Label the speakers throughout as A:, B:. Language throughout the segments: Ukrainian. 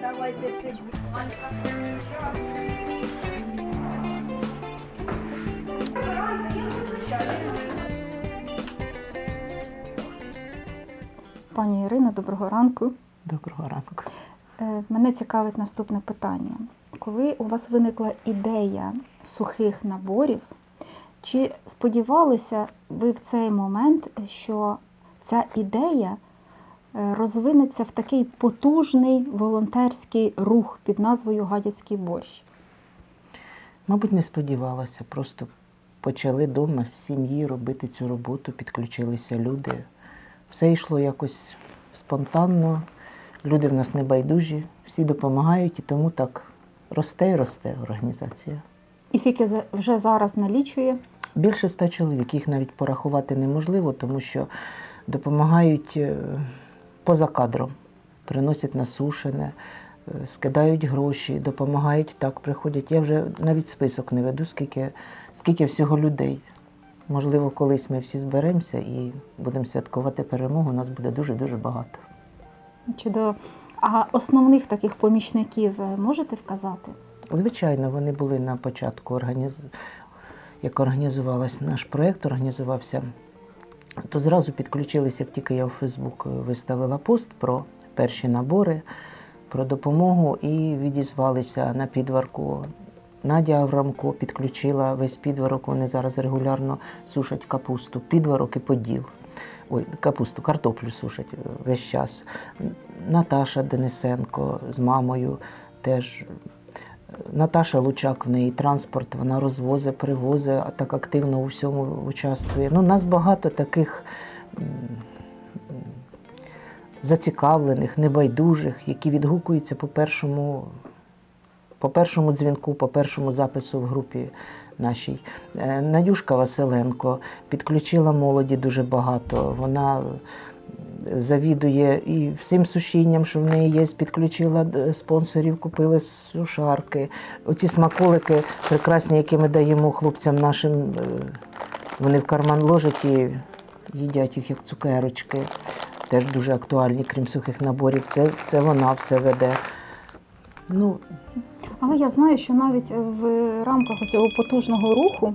A: Давайте.
B: Пані Ірина, доброго ранку.
C: Доброго ранку.
B: Е, Мене цікавить наступне питання. Коли у вас виникла ідея сухих наборів, чи сподівалися ви в цей момент, що ця ідея е, розвинеться в такий потужний волонтерський рух під назвою Гадяцький борщ?
C: Мабуть, не сподівалася. Просто почали вдома в сім'ї робити цю роботу, підключилися люди. Все йшло якось спонтанно. Люди в нас не байдужі, всі допомагають, і тому так росте і росте організація.
B: І скільки вже зараз налічує?
C: Більше ста чоловік, їх навіть порахувати неможливо, тому що допомагають е, поза кадром, приносять насушене, е, скидають гроші, допомагають так, приходять. Я вже навіть список не веду, скільки, скільки всього людей. Можливо, колись ми всі зберемося і будемо святкувати перемогу. Нас буде дуже-дуже багато.
B: Чудово. А основних таких помічників е, можете вказати?
C: Звичайно, вони були на початку організ... як організувався наш проєкт, організувався, то зразу підключилися, як тільки я у Фейсбук виставила пост про перші набори, про допомогу і відізвалися на підварку. Надя Аврамко підключила весь підварок. Вони зараз регулярно сушать капусту, підварок і поділ. Ой, капусту, картоплю сушать е, весь час. Наташа Денисенко з мамою теж Наташа Лучак в неї транспорт, вона розвозить, привозить, а так активно у всьому участвує. Ну, нас багато таких зацікавлених, небайдужих, які відгукуються по першому, по першому дзвінку, по першому запису в групі нашій. Е, Надюшка Василенко підключила молоді дуже багато. Вона завідує і всім сушінням, що в неї є, підключила е, спонсорів, купили сушарки. Оці смаколики прекрасні, які ми даємо хлопцям нашим, е, вони в карман ложать і їдять їх як цукерочки. Теж дуже актуальні, крім сухих наборів. Це, це вона все веде. Ну,
B: Але я знаю, що навіть в рамках цього потужного руху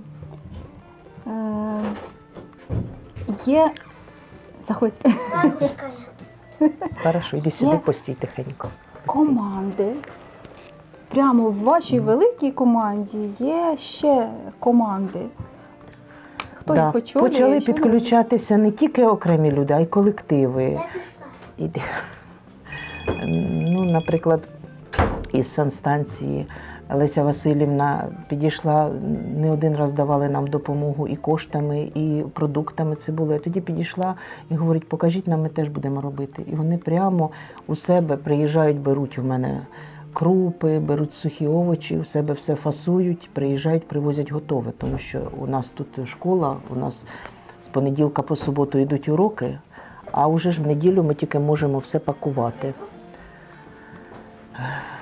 B: е, є. Заходь
A: Бабушка,
C: хорошо, йди сюди,
B: Є.
C: постій тихенько.
B: команди. Прямо в вашій великій команді є ще команди. Хто
C: Да.
B: їх очолює?
C: Почали
B: що
C: підключатися не тільки окремі люди, а й колективи.
A: я пішла.
C: Ну, наприклад, із санстанції Леся Васильівна підійшла, не один раз давали нам допомогу і коштами, і продуктами це було. Я тоді підійшла і говорить, покажіть нам, ми теж будемо робити. І вони прямо у себе приїжджають, беруть у мене крупи, беруть сухі овочі, у себе все фасують, приїжджають, привозять готове, тому що у нас тут школа, у нас з понеділка по суботу йдуть уроки, а вже ж в неділю ми тільки можемо все пакувати.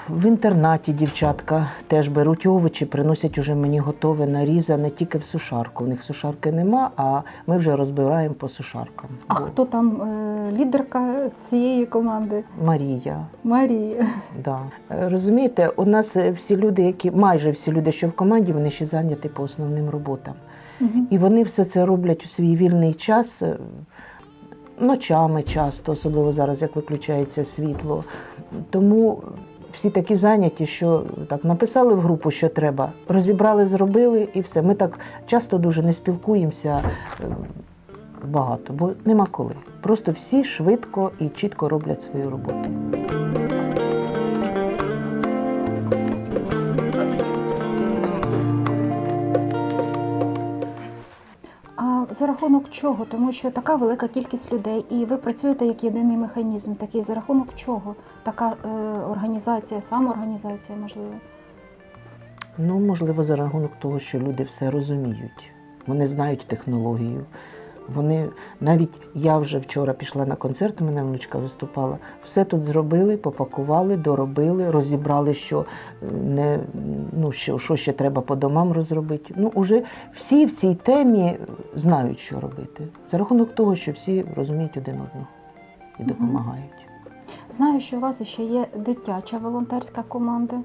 C: В інтернаті дівчатка теж беруть овочі, приносять уже мені готове нарізане тільки в сушарку. У них сушарки нема, а ми вже розбираємо по сушаркам.
B: А хто там е, лідерка цієї команди?
C: Марія.
B: Марія.
C: Да. Е, Розумієте, у нас е, всі люди, які майже всі люди, що в команді, вони ще зайняті по основним роботам.
B: Мгм.
C: І вони все це роблять у свій вільний час, е, ночами часто, особливо зараз, як виключається світло. Тому всі такі зайняті, що так написали в групу, що треба, розібрали, зробили і все. Ми так часто дуже не спілкуємося е, багато, бо нема коли. Просто всі швидко і чітко роблять свою роботу.
B: Рахунок чого? Тому що така велика кількість людей, і ви працюєте як єдиний механізм. Такий за рахунок чого? Така е, організація, самоорганізація, можливо.
C: Ну, можливо, за рахунок того, що люди все розуміють. Вони знають технологію, Вони навіть я вже вчора пішла на концерт, у мене внучка виступала. Все тут зробили, попакували, доробили, розібрали, що не ну що, що ще треба по домам розробити. Ну уже всі в цій темі знають, що робити. За рахунок того, що всі розуміють один одного і допомагають.
B: Знаю, що у вас ще є дитяча волонтерська команда.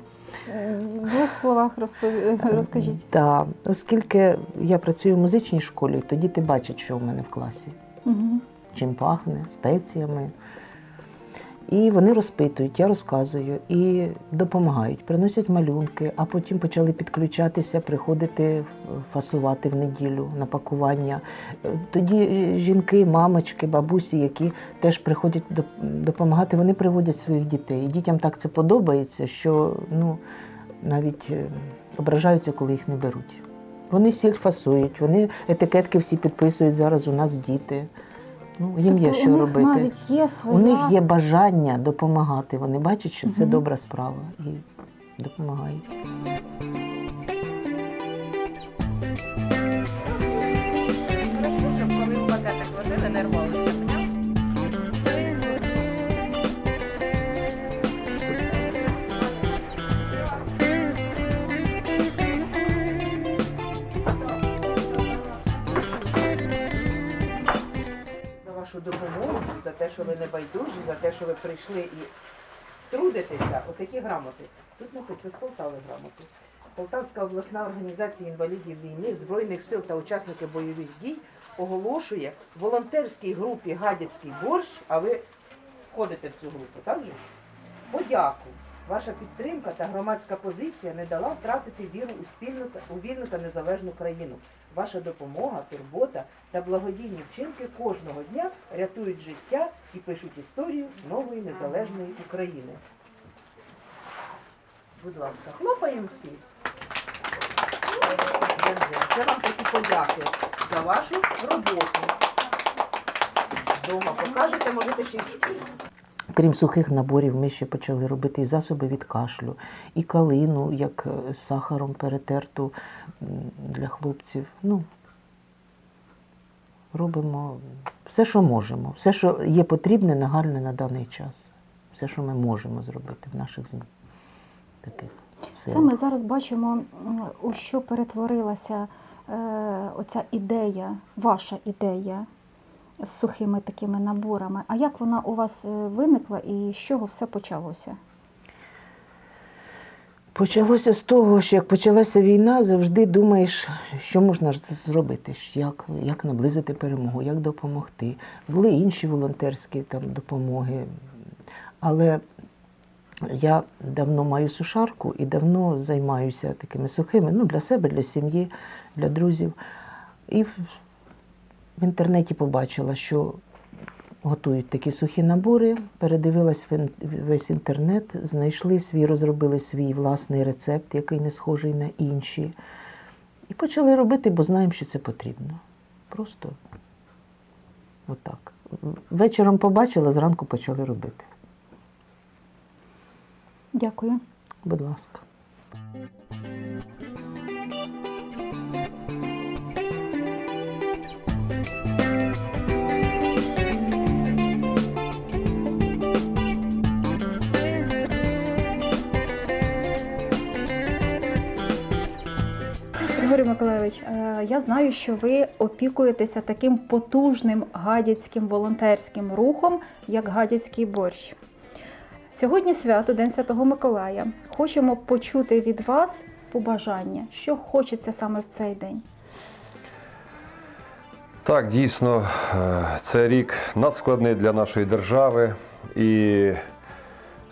B: Е, В двох словах розпові... розкажіть.
C: Так, оскільки я працюю в музичній школі, то діти бачать, що в мене в класі.
B: Угу.
C: чим пахне, спеціями. І вони розпитують, я розказую і допомагають, приносять малюнки, а потім почали підключатися, приходити фасувати в неділю на пакування. Е, Тоді е, жінки, мамочки, бабусі, які теж приходять доп- допомагати, вони приводять своїх дітей. І дітям так це подобається, що ну, навіть е, ображаються, коли їх не беруть. Вони сіль фасують, вони етикетки всі підписують зараз. У нас діти. Ну, їм є
B: тобто
C: що
B: у них
C: робити.
B: навіть є своя...
C: У них є бажання допомагати. Вони бачать, що це добра справа і допомагають.
D: Коли
C: що ви не байдужі, за те, що ви прийшли і трудитеся. Отакі грамоти. Тут написано з Полтави грамоти. Полтавська обласна організація інвалідів війни, Збройних сил та учасників бойових дій оголошує волонтерській групі Гадяцький борщ, а ви входите в цю групу, так же? Подяку. Ваша підтримка та громадська позиція не дала втратити віру у спільну та у вільну та незалежну країну. Ваша допомога, турбота та благодійні вчинки кожного дня рятують життя і пишуть історію нової незалежної України. Будь ласка, хлопаємо всі. Це вам такі подяки за вашу роботу. Дома покажете, можете ще й Крім сухих наборів, ми ще почали робити і засоби від кашлю, і калину, як е, з сахаром перетерту для хлопців. Ну, робимо все, що можемо, все, що є потрібне, нагальне на даний час. Все, що ми можемо зробити в наших таких
B: Це ми зараз бачимо, у що перетворилася е, оця ідея, ваша ідея з сухими такими наборами. А як вона у вас е, виникла і з чого все почалося?
C: Почалося з того, що як почалася війна, завжди думаєш, що можна зробити, як, як наблизити перемогу, як допомогти. Були інші волонтерські там, допомоги. Але я давно маю сушарку і давно займаюся такими сухими, ну, для себе, для сім'ї, для друзів. І в, інтернеті побачила, що готують такі сухі набори, передивилась весь інтернет, знайшли свій, розробили свій власний рецепт, який не схожий на інші. І почали робити, бо знаємо, що це потрібно. Просто отак. Вечором побачила, зранку почали робити.
B: Дякую.
C: Будь ласка.
B: Григорій Миколайович, е, я знаю, що ви опікуєтеся таким потужним гадяцьким волонтерським рухом, як гадяцький борщ. Сьогодні свято, День Святого Миколая. Хочемо почути від вас побажання, що хочеться саме в цей день.
E: Так, дійсно, е, це рік надскладний для нашої держави. І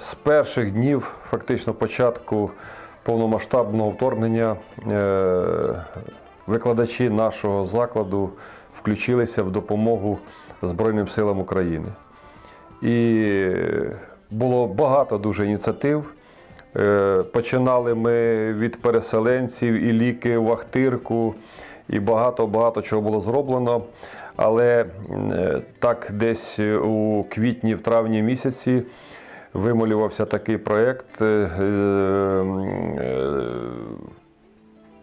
E: з перших днів, фактично початку повномасштабного вторгнення, е, викладачі нашого закладу включилися в допомогу Збройним силам України. І було багато дуже ініціатив. Е, Починали ми від переселенців і ліки в Ахтирку, і багато-багато чого було зроблено. Але е, так десь у квітні, в травні місяці вимолювався такий проєкт е, е,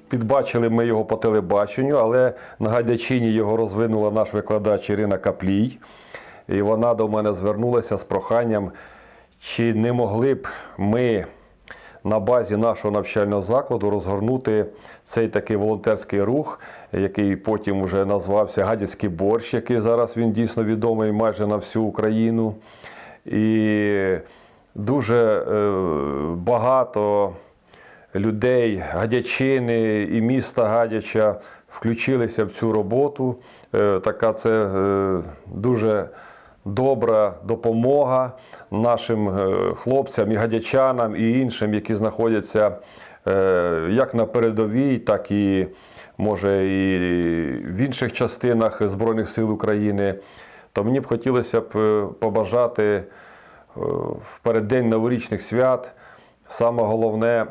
E: підбачили ми його по телебаченню, але на Гадячині його розвинула наш викладач Ірина Каплій. І вона до мене звернулася з проханням, чи не могли б ми на базі нашого навчального закладу розгорнути цей такий волонтерський рух, який потім вже назвався Гадяцький борщ, який зараз він дійсно відомий майже на всю Україну. І дуже е, багато людей Гадячини і міста Гадяча включилися в цю роботу. Е, Така це е, дуже добра допомога нашим хлопцям і гадячанам і іншим, які знаходяться як на передовій, так і може і в інших частинах Збройних сил України. То мені б хотілося б побажати в переддень новорічних свят саме головне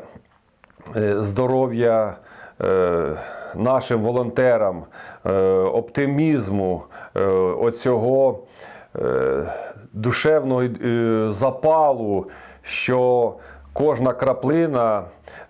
E: е, здоров'я е, нашим волонтерам, е, оптимізму, е, оцього е, душевного е, запалу, що кожна краплина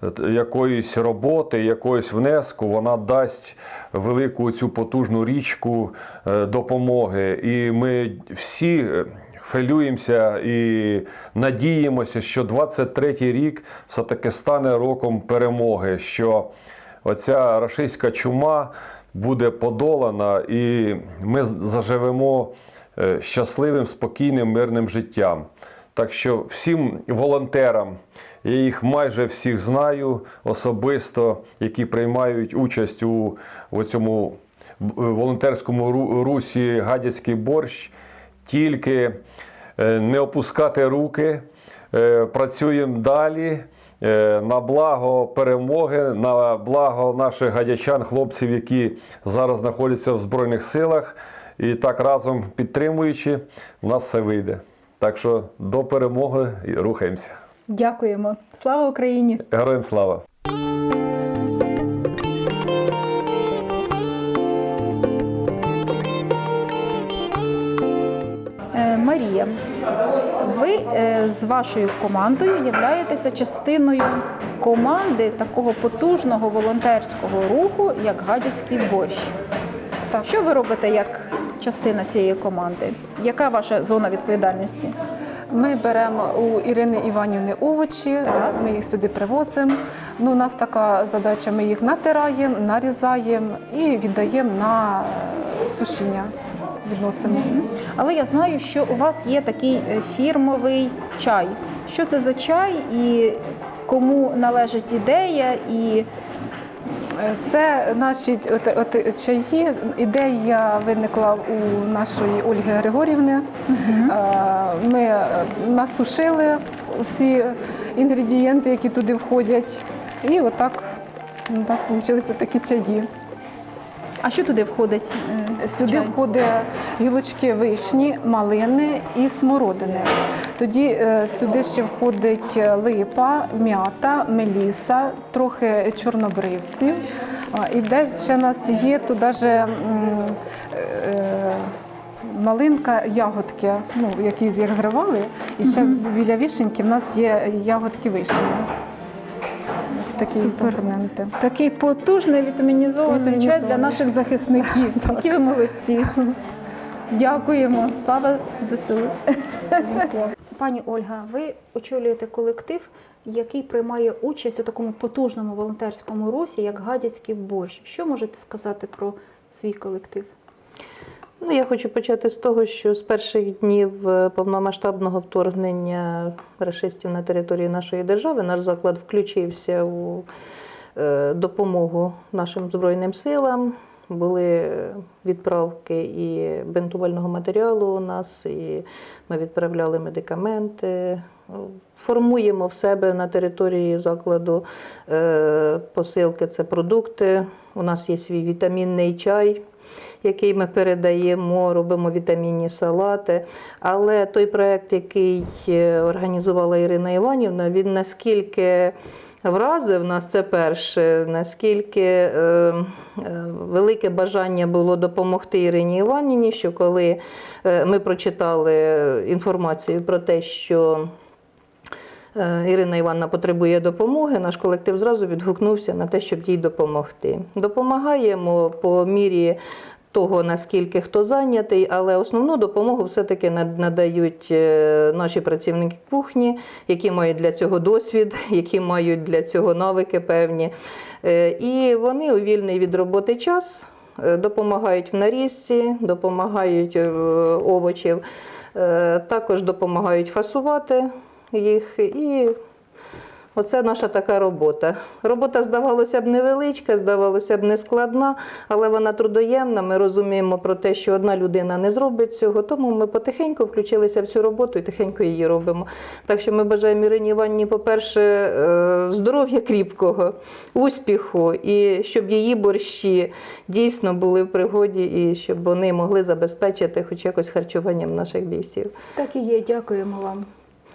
E: е, якоїсь роботи, якоїсь внеску, вона дасть велику цю потужну річку е, допомоги. І ми всі е, хвилюємося і надіємося, що 23-й рік все-таки стане роком перемоги, що оця рашистська чума буде подолана, і ми заживемо е, щасливим, спокійним, мирним життям. Так що всім волонтерам, я їх майже всіх знаю особисто, які приймають участь у, у цьому волонтерському русі Гадяцький борщ, тільки е, не опускати руки, е, працюємо далі. е, На благо перемоги, на благо наших гадячан, хлопців, які зараз знаходяться в Збройних силах, і так разом підтримуючи, в нас все вийде. Так що до перемоги і рухаємося.
B: Дякуємо. Слава Україні!
E: Героям слава!
B: Е, ви е, з вашою командою являєтеся частиною команди такого потужного волонтерського руху, як Гадяцький борщ. Так. Що ви робите як частина цієї команди? Яка ваша зона відповідальності?
F: Ми беремо у Ірини Іванівни овочі, так. ми їх сюди привозимо. Ну, у нас така задача: ми їх натираємо, нарізаємо і віддаємо на сушіння. Відносимо.
B: Але я знаю, що у вас є такий е, фірмовий чай. Що це за чай і кому належить ідея? І
F: Е, Це наші от, от, чаї. Ідея виникла у нашої Ольги Григорівни. Е, Ми насушили всі інгредієнти, які туди входять. І отак у нас вийшли такі чаї.
B: а що туди входить? Е,
F: Сюди входить гілочки вишні, малини і смородини. Тоді е, сюди ще входить липа, м'ята, меліса, трохи чорнобривців. І десь ще у нас є тут навіть е, малинка, ягодки, ну, які як зривали. І ще біля вишеньки в нас є ягодки вишні. Такі
B: Супер.
F: компоненти.
B: Такий потужний вітамінізований чай для наших захисників. Які ви молодці. Дякуємо. Слава ЗСУ. Пані Ольга, ви очолюєте колектив, який приймає участь у такому потужному волонтерському русі, як Гадяцький борщ. Що можете сказати про свій колектив?
G: Ну, я хочу почати з того, що з перших днів е, повномасштабного вторгнення рашистів на територію нашої держави наш заклад включився у е, допомогу нашим Збройним силам. Були відправки і бинтувального матеріалу у нас, і ми відправляли медикаменти. Формуємо в себе на території закладу е, посилки це продукти. У нас є свій вітамінний чай, який ми передаємо, робимо вітамінні салати. Але той проект, який е, організувала Ірина Іванівна, він наскільки вразив нас, це перше, наскільки е, е, велике бажання було допомогти Ірині Іванівні, що коли ми прочитали інформацію про те, що Ірина Івановна потребує допомоги, наш колектив зразу відгукнувся на те, щоб їй допомогти. Допомагаємо по мірі того, наскільки хто зайнятий, але основну допомогу все-таки надають е, наші працівники кухні, які мають для цього досвід, які мають для цього навики певні. Е, І вони у вільний від роботи час е, допомагають в нарізці, допомагають е, овочів, е, також допомагають фасувати їх. І Оце наша така робота. Робота, здавалося б, невеличка, здавалося б, нескладна, але вона трудоємна. Ми розуміємо про те, що одна людина не зробить цього, тому ми потихеньку включилися в цю роботу і тихенько її робимо. Так що ми бажаємо Ірині Іванні, по-перше, е, здоров'я кріпкого, успіху, і щоб її борщі дійсно були в пригоді, і щоб вони могли забезпечити хоч якось харчуванням наших бійців.
B: Так і є, дякуємо вам.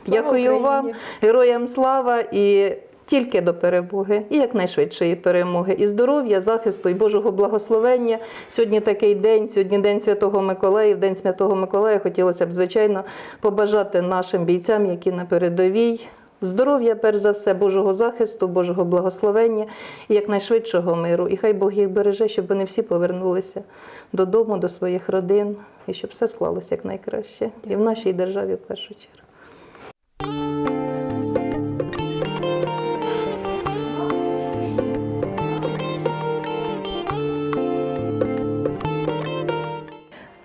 G: Дякую вам, героям слава і тільки до перемоги, і якнайшвидшої перемоги, і здоров'я, захисту, і Божого благословення. Сьогодні такий день, сьогодні День Святого Миколая. В День Святого Миколая хотілося б, звичайно, побажати нашим бійцям, які на передовій. Здоров'я, перш за все, Божого захисту, Божого благословення і якнайшвидшого миру. І хай Бог їх береже, щоб вони всі повернулися додому, до своїх родин, і щоб все склалося якнайкраще. І в нашій державі в першу чергу.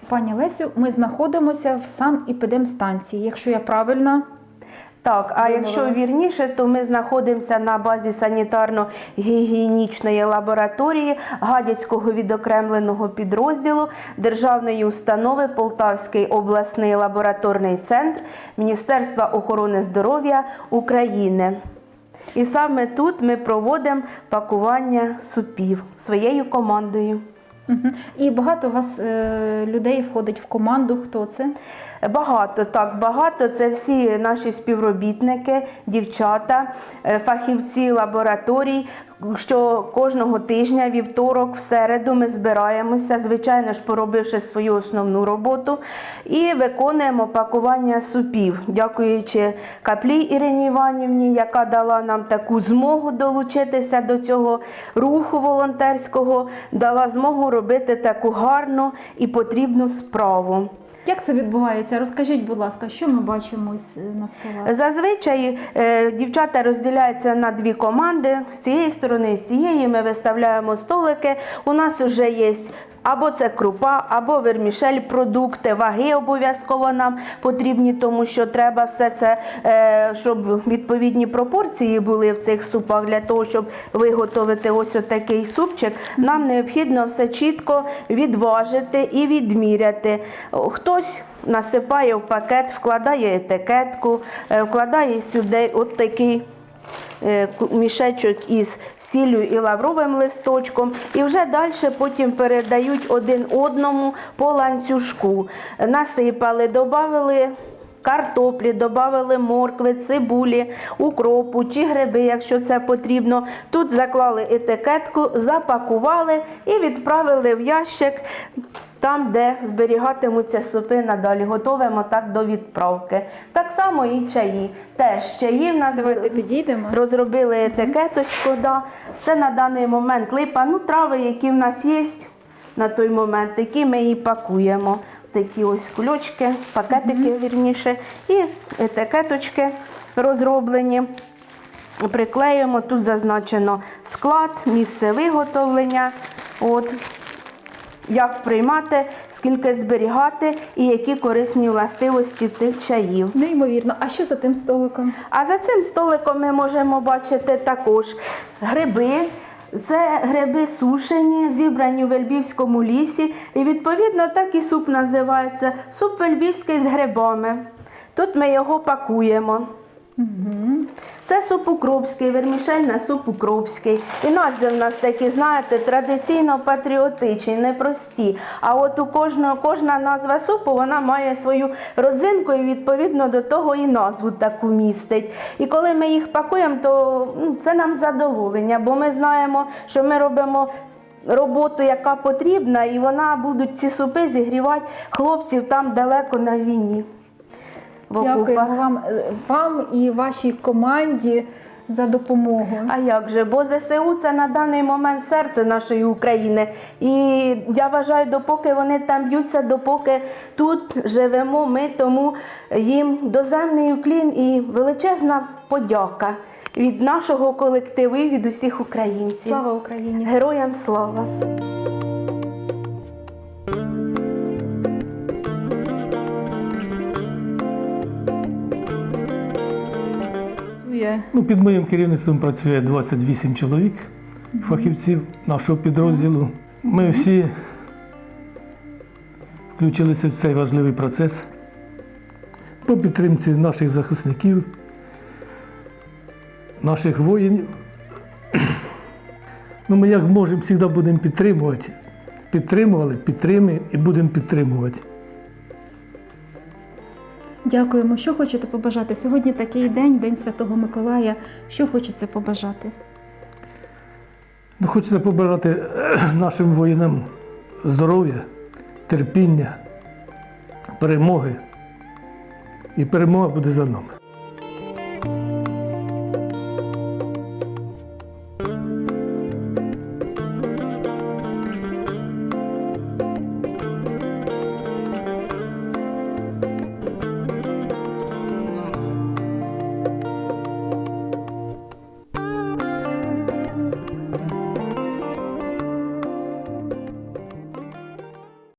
B: Пані Лесю, ми знаходимося в санепідемстанції, якщо я правильно.
H: Так, а якщо вірніше, то ми знаходимося на базі санітарно-гігієнічної лабораторії Гадяцького відокремленого підрозділу Державної установи Полтавський обласний лабораторний центр Міністерства охорони здоров'я України. І саме тут ми проводимо пакування супів своєю командою.
B: І багато у вас е, людей входить в команду. Хто це?
H: Багато, так, багато. Це всі наші співробітники, дівчата, е, фахівці лабораторій. Що кожного тижня, вівторок, в середу ми збираємося, звичайно ж, поробивши свою основну роботу, і виконуємо пакування супів, дякуючи каплі Ірині Іванівні, яка дала нам таку змогу долучитися до цього руху волонтерського, дала змогу робити таку гарну і потрібну справу.
B: Як це відбувається? Розкажіть, будь ласка, що ми бачимо е, на столах?
H: Зазвичай е, дівчата розділяються на дві команди. З цієї сторони, з цієї ми виставляємо столики. У нас вже є. Або це крупа, або вермішель, продукти, ваги обов'язково нам потрібні, тому що треба все це, е, щоб відповідні пропорції були в цих супах. Для того, щоб виготовити ось отакий супчик, нам необхідно все чітко відважити і відміряти. Хтось насипає в пакет, вкладає етикетку, е, вкладає сюди от такий мішечок із сіллю і лавровим листочком, і вже далі потім передають один одному по ланцюжку. Насипали, додали. Картоплі, додали моркви, цибулі, укропу чи гриби, якщо це потрібно. Тут заклали етикетку, запакували і відправили в ящик там, де зберігатимуться супи надалі. Готовимо так до відправки. Так само і чаї. Теж чаї в нас
B: Давайте підійдемо.
H: розробили етикеточку. Да. Це на даний момент липа. Ну, трави, які в нас є на той момент, які ми і пакуємо. Такі ось кульочки, пакетики вірніше, і етикеточки розроблені. Приклеїмо, тут зазначено склад, місце виготовлення. От. Як приймати, скільки зберігати і які корисні властивості цих чаїв.
B: Неймовірно. А що за тим столиком?
H: А за цим столиком ми можемо бачити також гриби. Це гриби сушені, зібрані у Вельбівському лісі. І відповідно так і суп називається суп вельбівський з грибами. Тут ми його пакуємо. Це суп укропський, вермішель на суп укропський. І назви в нас такі, знаєте, традиційно патріотичні, непрості. А от у кожного, кожна назва супу вона має свою родзинку і відповідно до того і назву таку містить. І коли ми їх пакуємо, то ну, це нам задоволення, бо ми знаємо, що ми робимо. Роботу, яка потрібна, і вона будуть ці супи зігрівати хлопців там далеко на війні.
B: Дякуємо вам, е, вам і вашій команді за допомогу.
H: А як же? Бо ЗСУ це на даний момент серце нашої України. І я вважаю, допоки вони там б'ються, допоки тут живемо ми, тому їм доземний уклін і величезна подяка від нашого колективу і від усіх українців.
B: Слава Україні!
H: Героям слава!
B: Працює
I: Ну, під моїм керівництвом працює 28 чоловік, фахівців нашого підрозділу. Ми всі включилися в цей важливий процес по підтримці наших захисників, наших воїнів. Ну, ми як можемо, завжди будемо підтримувати. Підтримували, підтримуємо і будемо підтримувати.
B: Дякуємо. Що хочете побажати? Сьогодні такий день, День Святого Миколая. Що хочеться побажати?
I: Ну, хочеться побажати е, нашим воїнам здоров'я, терпіння, перемоги. І перемога буде за нами.